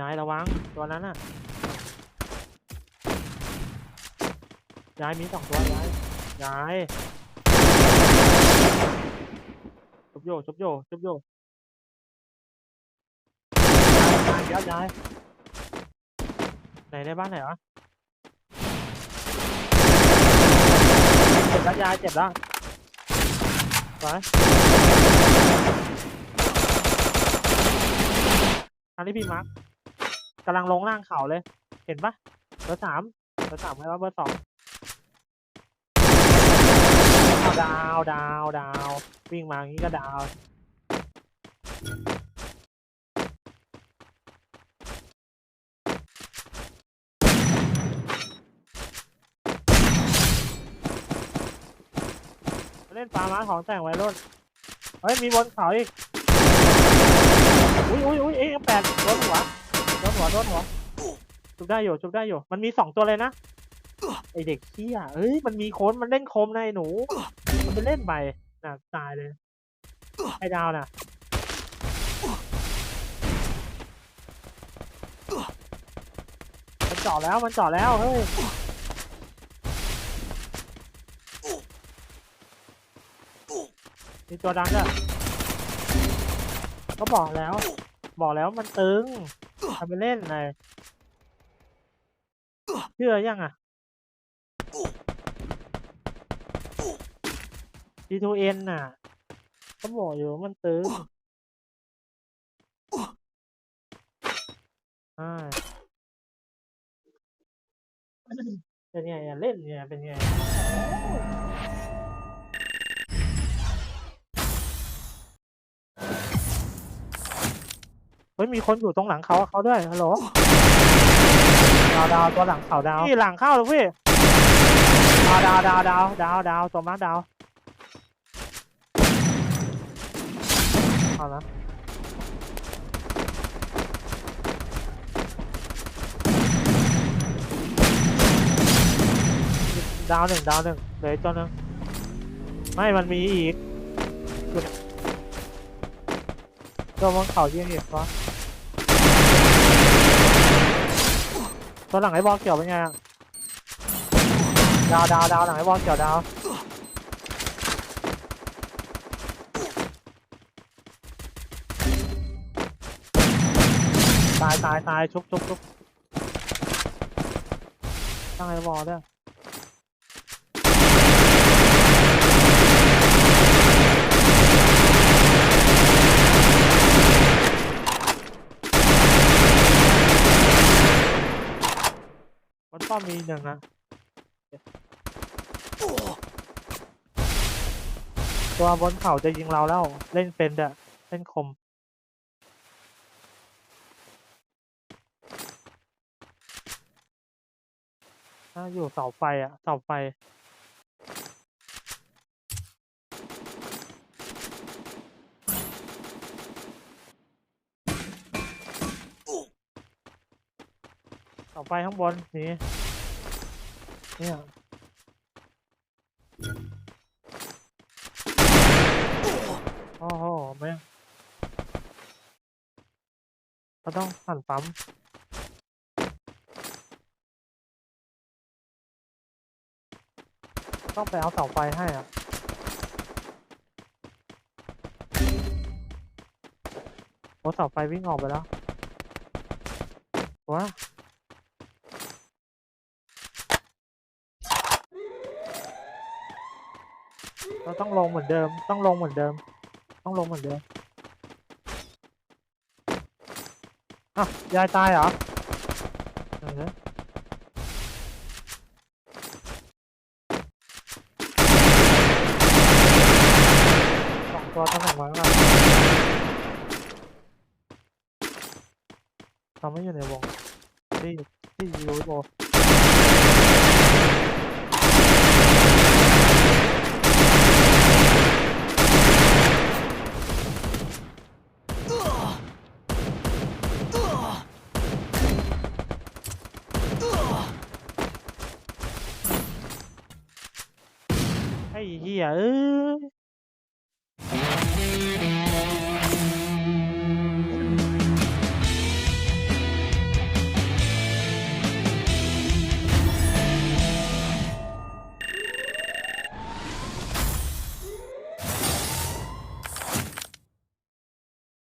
ยายระวังตัวนั้นน่ะยายมีสองตัวยายยายชุบโยชุบโยชุบโยยายยายยายไหนในบ้านไหนวะเจ็บแล้วยายเจ็บแล้วไปอันนี้พี่มาร์ค กำลังลงล่างเขาเลย เห็นปะเบอร์สามเบอร์สามไงวะเบอร์สองดาวดาวดาววิ่งมาอย่างนี้ก็ดาวเล่นปลาม้าของแต่งไว้รุ่นเฮ้ย มีบนเขาอีก อุ้ยอุ้ยอุ้ยเอ็มแปดโดนหัว โดนหัวโดนหัวชุบได้อยู่ชุบได้อยู่ มันมีสองตัวเลยนะไอเด็กเขี้ยเอ้ยมันมีโค้นมันเล่นโคมนะไอ้หนู มันไปเล่นไปน่ะตายเลยไอดาวน่ะมันเจาะแล้วมันเจาะแล้วเฮ้ยมีตัวดังด้วยก็บอกแล้ว บอกแล้วมันตึง ทำไปเล่นเลยเชื่อยังอะ G2N น่ะก็บอกอยู่มันตึงอ่าเป็นไงอะเล่นเนี่ยเป็นไง ฮ้ยมีคนอยู่ตรงหลังเขาเขาด้วยฮัลโหลดาวดาวตัวหลังเขาดาวพี่หลังเข้าเลยพี่ดาวดาวดาวดาวดาวดาวตัวมาร์คดาวเอาละดาวหนึ่งดาวหนึ่งเหลืออกตัวหนึ่งไม่มันมีอีกตัวบนเขายิงอีกวะ ตัวหลังไอ้บอลเกี่ยวเป็นไงอะดาวดาวดาวหลังไอ้บอลเกี่ยวดาวตายตายตายชุบชุบชุบตั้งไอ้บอลด้วย ป้อมมีหนึ่งนะตัวบนเขาจะยิงเราแล้ว เล่นเป็นอะเล่นคมถ้าอยู่เสาไฟอะเสาไฟ เสาไฟข้างบนนี่เนี่ยโอ้โหแม่ก็ต้องหันปั๊มต้องไปเอาเสาไฟให้อะโอ้เสาไฟวิ่งออกไปแล้วว้า เราต้องลงเหมือนเดิม ต้องลงเหมือนเดิม ต้องลงเหมือนเดิมอะยายตายเหรอเออสองตัวตำแหน่งไว้ก่อนทำไม่อยู่ในวงที่ที่ยูโบ เหี้ยเอ้ย